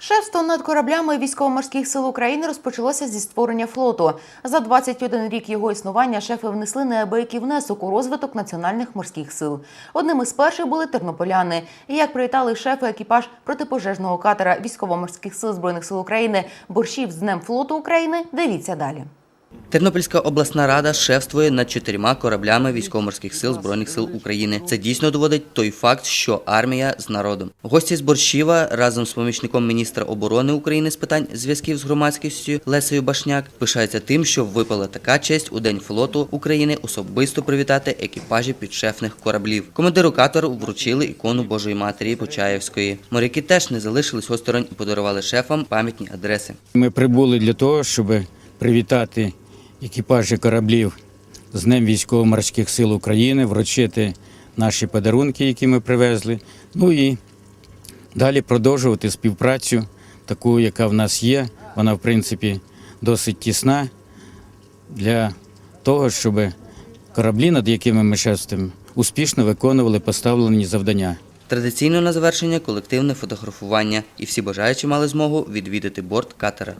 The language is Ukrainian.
Шефство над кораблями військово-морських сил України розпочалося зі створення флоту. За 21 рік його існування шефи внесли неабиякий внесок у розвиток національних морських сил. Одним із перших були тернополяни. І як привітали шефи екіпаж протипожежного катера військово-морських сил збройних сил України борщів з Днем флоту України. Дивіться далі. Тернопільська обласна рада шефствує над чотирма кораблями військово-морських сил збройних сил України. Це дійсно доводить той факт, що армія з народом. Гості з Борщева разом з помічником міністра оборони України з питань зв'язків з громадськістю Лесею Башняк пишаються тим, що випала така честь у день флоту України особисто привітати екіпажі підшефних кораблів. Командиру катеру вручили ікону Божої Матері Почаївської. Моряки теж не залишились осторонь і подарували шефам пам'ятні адреси. Ми прибули для того, щоб привітати екіпажі кораблів з Днем військово-морських сил України, вручити наші подарунки, які ми привезли. Ну і далі продовжувати співпрацю, таку, яка в нас є. Вона, в принципі, досить тісна для того, щоб кораблі, над якими ми шествуємо, успішно виконували поставлені завдання. Традиційно на завершення колективне фотографування, і всі бажаючі мали змогу відвідати борт катера.